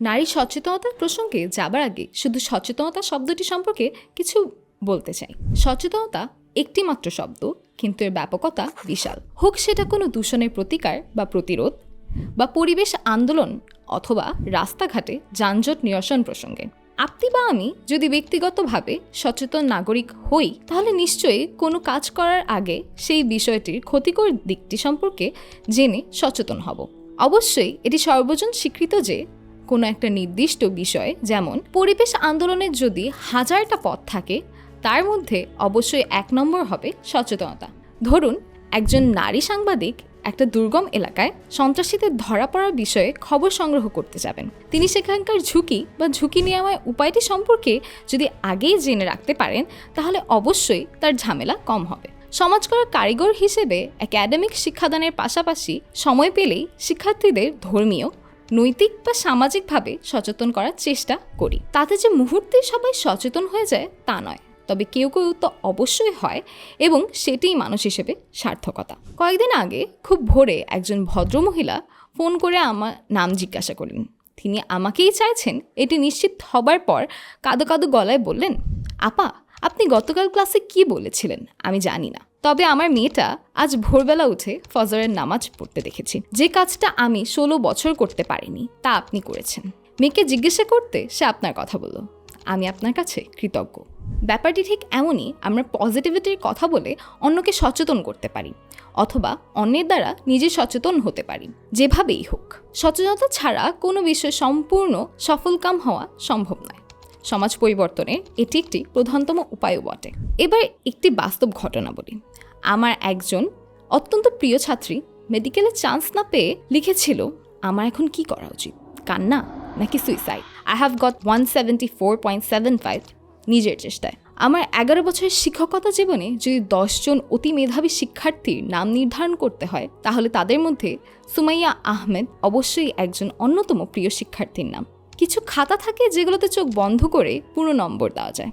নারী সচেতনতার প্রসঙ্গে যাবার আগে শুধু সচেতনতা শব্দটি সম্পর্কে কিছু বলতে চাই। সচেতনতা একটি মাত্র শব্দ, কিন্তু এর ব্যাপকতা বিশাল। হোক সেটা কোনো দূষণের প্রতিকার বা প্রতিরোধ, বা পরিবেশ আন্দোলন অথবা রাস্তাঘাটে যানজট নিরসন প্রসঙ্গে। আপনি বা আমি যদি ব্যক্তিগতভাবে সচেতন নাগরিক হই, তাহলে নিশ্চয়ই কোনো কাজ করার আগে সেই বিষয়টির ক্ষতিকর দিকটি সম্পর্কে জেনে সচেতন হব। অবশ্যই এটি সর্বজন স্বীকৃত যে কোনো একটা নির্দিষ্ট বিষয়, যেমন পরিবেশ আন্দোলনের যদি হাজারটা পথ থাকে, তার মধ্যে অবশ্যই এক নম্বর হবে সচেতনতা। ধরুন, একজন নারী সাংবাদিক একটা দুর্গম এলাকায় সন্ত্রাসীদের ধরা পড়ার বিষয়ে খবর সংগ্রহ করতে যাবেন। তিনি সেখানকার ঝুঁকি বা ঝুঁকি নেওয়ার উপায়টি সম্পর্কে যদি আগেই জেনে রাখতে পারেন, তাহলে অবশ্যই তার ঝামেলা কম হবে। সমাজ করার কারিগর হিসেবে একাডেমিক শিক্ষাদানের পাশাপাশি সময় পেলেই শিক্ষার্থীদের ধর্মীয় নৈতিক বা সামাজিকভাবে সচেতন করার চেষ্টা করি। তাতে যে মুহূর্তে সবাই সচেতন হয়ে যায়, তা নয়। তবে কেউ কেউ তো অবশ্যই হয় এবং সেটিই মানুষ হিসেবে সার্থকতা। কয়েকদিন আগে খুব ভোরে একজন ভদ্রমহিলা ফোন করে আমার নাম জিজ্ঞাসা করলেন। তিনি আমাকেই চাইছেন এটি নিশ্চিত হবার পর কাদো কাদো গলায় বললেন, আপা, আপনি গতকাল ক্লাসে কি বলেছিলেন? আমি জানি না। তবে আমার মেয়েটা আজ ভোরবেলা উঠে ফজরের নামাজ পড়তে দেখেছি। যে কাজটা আমি ষোলো বছর করতে পারিনি, তা আপনি করেছেন। মেয়েকে জিজ্ঞাসা করতে সে আপনার কথা বলল, আমি আপনার কাছে কৃতজ্ঞ। ব্যাপারটি ঠিক এমনই, আমরা পজিটিভিটির কথা বলে অন্যকে সচেতন করতে পারি, অথবা অন্যের দ্বারা নিজে সচেতন হতে পারি, যেভাবেই হোক। সচেতনতা ছাড়া কোনো বিষয়ে সম্পূর্ণ সফলকাম হওয়া সম্ভব নয়। সমাজ পরিবর্তনের এটি একটি প্রধানতম উপায়ও বটে। এবার একটি বাস্তব ঘটনা বলি। আমার একজন অত্যন্ত প্রিয় ছাত্রী মেডিকেলে চান্স না পেয়ে লিখেছিল, আমার এখন কি করা উচিত? কান্না নাকি suicide I have got one seventy four point seven five নিজের চেষ্টায়। আমার এগারো বছরের শিক্ষকতা জীবনে যদি দশজন অতি মেধাবী শিক্ষার্থীর নাম নির্ধারণ করতে হয়, তাহলে তাদের মধ্যে সুমাইয়া আহমেদ অবশ্যই একজন অন্যতম প্রিয় শিক্ষার্থীর নাম। কিছু খাতা থাকে যেগুলোতে চোখ বন্ধ করে পুরো নম্বর দেওয়া যায়।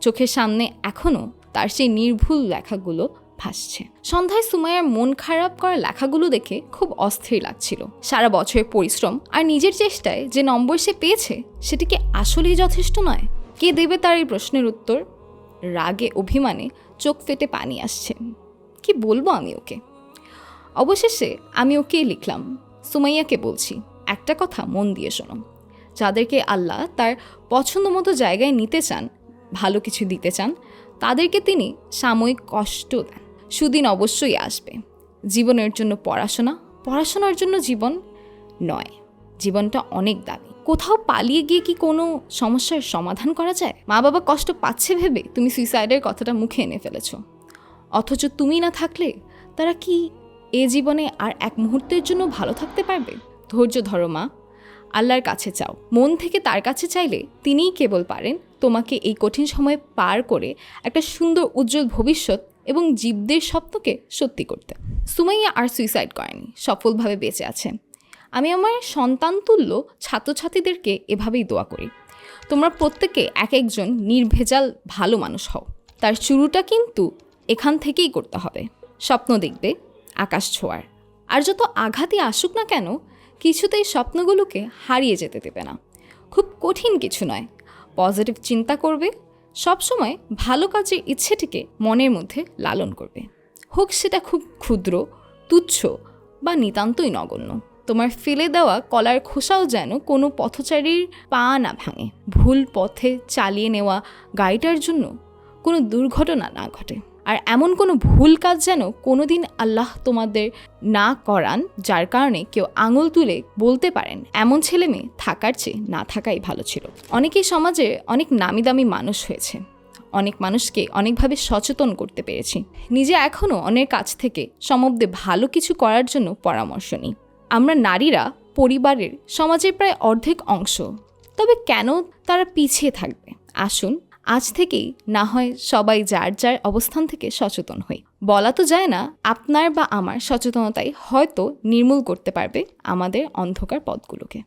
চোখের সামনে এখনও তার সেই নির্ভুল লেখাগুলো ভাসছে। সন্ধ্যায় সুমাইয়ার মন খারাপ করা লেখাগুলো দেখে খুব অস্থির লাগছিল। সারা বছরের পরিশ্রম আর নিজের চেষ্টায় যে নম্বর সে পেয়েছে, সেটি কি আসলেই যথেষ্ট নয়? কে দেবে তার এই প্রশ্নের উত্তর? রাগে অভিমানে চোখ ফেটে পানি আসছে। কি বলব আমি ওকে? অবশেষে আমি ওকে লিখলাম। সুমাইয়াকে বলছি, একটা কথা মন দিয়ে শোনো। যাদেরকে আল্লাহ তার পছন্দ মতো জায়গায় নিতে চান, ভালো কিছু দিতে চান, তাদেরকে তিনি সাময়িক কষ্ট দেন। সুদিন অবশ্যই আসবে। জীবনের জন্য পড়াশোনা, পড়াশোনার জন্য জীবন নয়। জীবনটা অনেক দামি। কোথাও পালিয়ে গিয়ে কি কোনো সমস্যার সমাধান করা যায়? মা বাবা কষ্ট পাচ্ছে ভেবে তুমি সুইসাইডের কথাটা মুখে এনে ফেলেছ। অথচ তুমি না থাকলে তারা কি এ জীবনে আর এক মুহূর্তের জন্য ভালো থাকতে পারবে? ধৈর্য ধরো মা, আল্লাহর কাছে চাও। মন থেকে তার কাছে চাইলে তিনিই কেবল পারেন তোমাকে এই কঠিন সময় পার করে একটা সুন্দর উজ্জ্বল ভবিষ্যৎ এবং জীবদের স্বপ্নকে সত্যি করতে। সুমাইয়া আর সুইসাইড করেনি, সফলভাবে বেঁচে আছে। আমি আমার সন্তানতুল্য ছাত্রছাত্রীদেরকে এভাবেই দোয়া করি। তোমরা প্রত্যেকে এক একজন নির্ভেজাল, ভালো মানুষ হও। তার শুরুটা কিন্তু এখান থেকেই করতে হবে। স্বপ্ন দেখবে, আকাশ ছোঁয়ার। আর যত আঘাতই আসুক না কেন, কিছুতেই স্বপ্নগুলোকে হারিয়ে যেতে দেবে না। খুব কঠিন কিছু নয়। পজিটিভ চিন্তা করবে সবসময় ভালো কাজের ইচ্ছেটিকে মনের মধ্যে লালন করবে। হোক সেটা খুব ক্ষুদ্র, তুচ্ছ বা নিতান্তই নগণ্য। তোমার ফেলে দেওয়া কলার খোসাও যেন কোনো পথচারীর পা না ভাঙে। ভুল পথে চালিয়ে নেওয়া গাড়িটার জন্য কোনো দুর্ঘটনা না ঘটে। আর এমন কোনো ভুল কাজ যেন কোনোদিন আল্লাহ তোমাদের না করান, যার কারণে কেউ আঙুল তুলে বলতে পারেন, এমন ছেলে মেয়ে থাকার চেয়ে না থাকাই ভালো ছিল। অনেকেই সমাজে অনেক নামি দামি মানুষ হয়েছে। অনেক মানুষকে অনেকভাবে সচেতন করতে পেরেছি। নিজে এখনও অনেক কাছ থেকে সমব্দে ভালো কিছু করার জন্য পরামর্শ নিই। আমরা নারীরা পরিবারের সমাজের প্রায় অর্ধেক অংশ। তবে কেন তারা পিছিয়ে থাকবে? আসুন আজ থেকেই না হয় সবাই যার যার অবস্থান থেকে সচেতন হই। বলা তো যায় না, আপনার বা আমার সচেতনতাই হয়তো নির্মূল করতে পারবে আমাদের অন্ধকার পথগুলোকে।